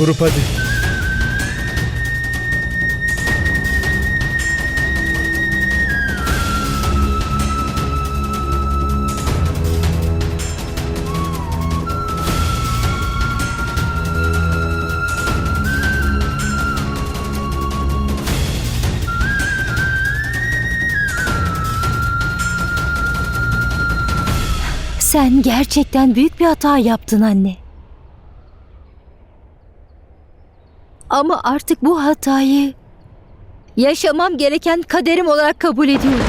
Durup hadi. Sen gerçekten büyük bir hata yaptın anne. Ama artık bu hatayı yaşamam gereken kaderim olarak kabul ediyorum.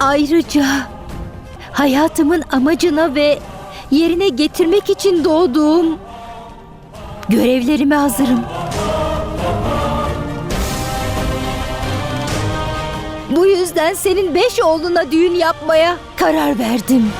Ayrıca hayatımın amacına ve yerine getirmek için doğduğum görevlerime hazırım. Bu yüzden senin beş oğluna düğün yapmaya karar verdim.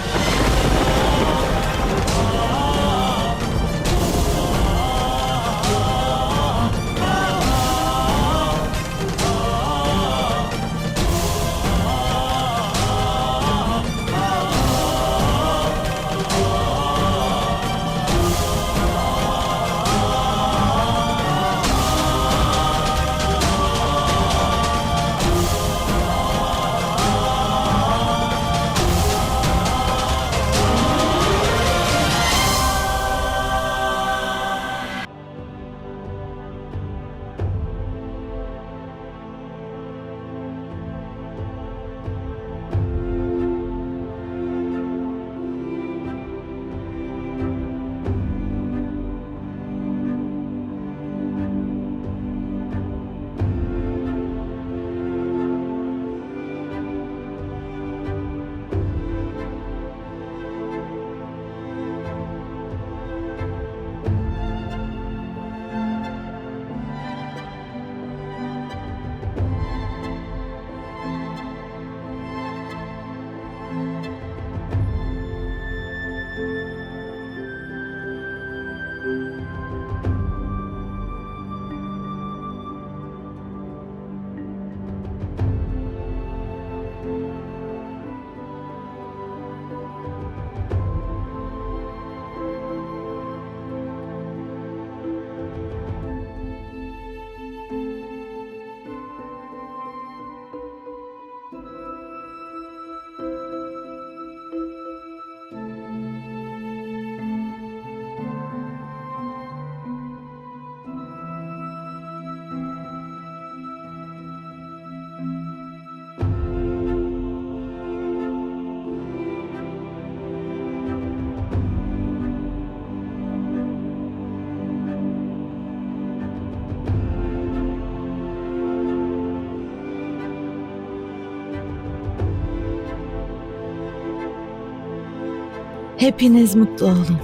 Hepiniz mutlu olun.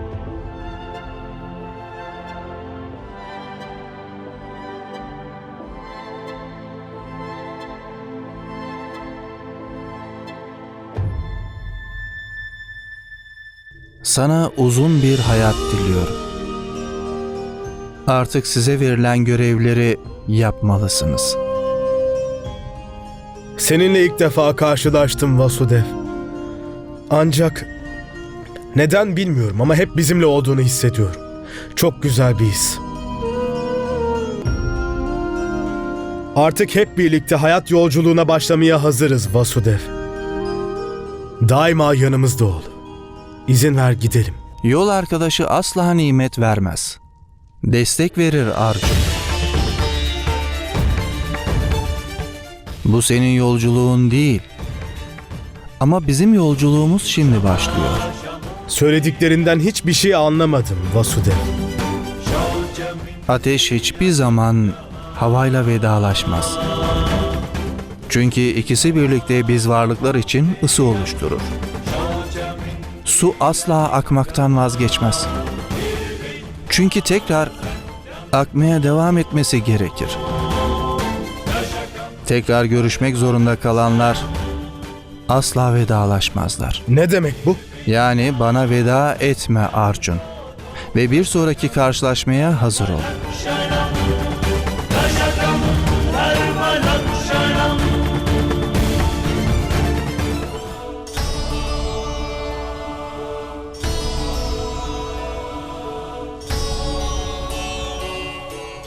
Sana uzun bir hayat diliyorum. Artık size verilen görevleri yapmalısınız. Seninle ilk defa karşılaştım Vasudev. Ancak neden bilmiyorum ama hep bizimle olduğunu hissediyorum. Çok güzel bir his. Artık hep birlikte hayat yolculuğuna başlamaya hazırız Vasudev. Daima yanımızda ol. İzin ver gidelim. Yol arkadaşı asla nimet vermez. Destek verir Arjun. Bu senin yolculuğun değil. Ama bizim yolculuğumuz şimdi başlıyor. Söylediklerinden hiçbir şey anlamadım Vasudev. Ateş hiçbir zaman havayla vedalaşmaz. Çünkü ikisi birlikte biz varlıklar için ısı oluşturur. Su asla akmaktan vazgeçmez. Çünkü tekrar akmaya devam etmesi gerekir. Tekrar görüşmek zorunda kalanlar asla vedalaşmazlar. Ne demek bu? Yani bana veda etme Arjun. Ve bir sonraki karşılaşmaya hazır ol.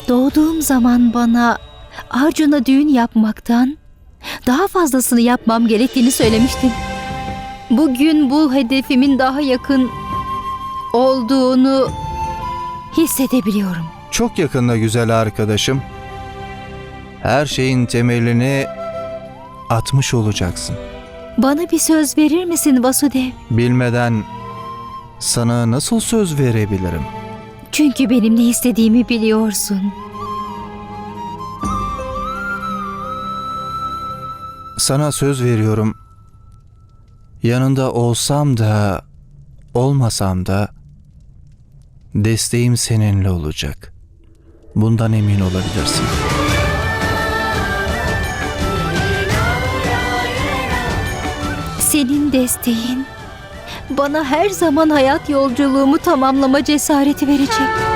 Doğduğum zaman bana Arjun'a düğün yapmaktan daha fazlasını yapmam gerektiğini söylemiştin. Bugün bu hedefimin daha yakın olduğunu hissedebiliyorum. Çok yakında güzel arkadaşım. Her şeyin temelini atmış olacaksın. Bana bir söz verir misin Vasudev? Bilmeden sana nasıl söz verebilirim? Çünkü benim ne istediğimi biliyorsun. Sana söz veriyorum. Yanında olsam da olmasam da desteğim seninle olacak. Bundan emin olabilirsin. Senin desteğin bana her zaman hayat yolculuğumu tamamlama cesareti verecek.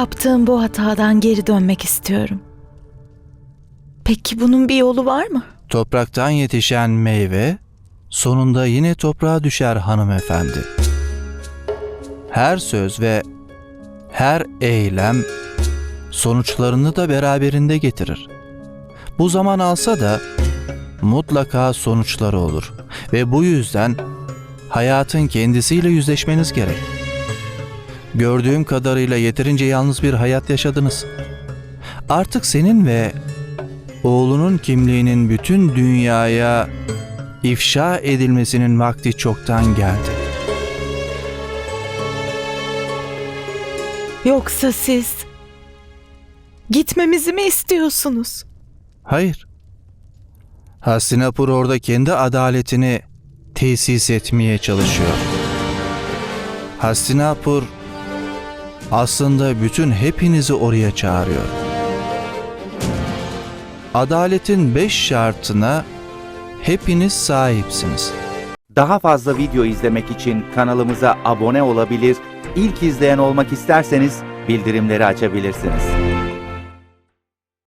Yaptığım bu hatadan geri dönmek istiyorum. Peki bunun bir yolu var mı? Topraktan yetişen meyve sonunda yine toprağa düşer hanımefendi. Her söz ve her eylem sonuçlarını da beraberinde getirir. Bu zaman alsa da mutlaka sonuçları olur ve bu yüzden hayatın kendisiyle yüzleşmeniz gerek. Gördüğüm kadarıyla yeterince yalnız bir hayat yaşadınız. Artık senin ve oğlunun kimliğinin bütün dünyaya ifşa edilmesinin vakti çoktan geldi. Yoksa siz gitmemizi mi istiyorsunuz? Hayır. Hastinapur orada kendi adaletini tesis etmeye çalışıyor. Hastinapur aslında bütün hepinizi oraya çağırıyor. Adaletin beş şartına hepiniz sahipsiniz. Daha fazla video izlemek için kanalımıza abone olabilir, ilk izleyen olmak isterseniz bildirimleri açabilirsiniz.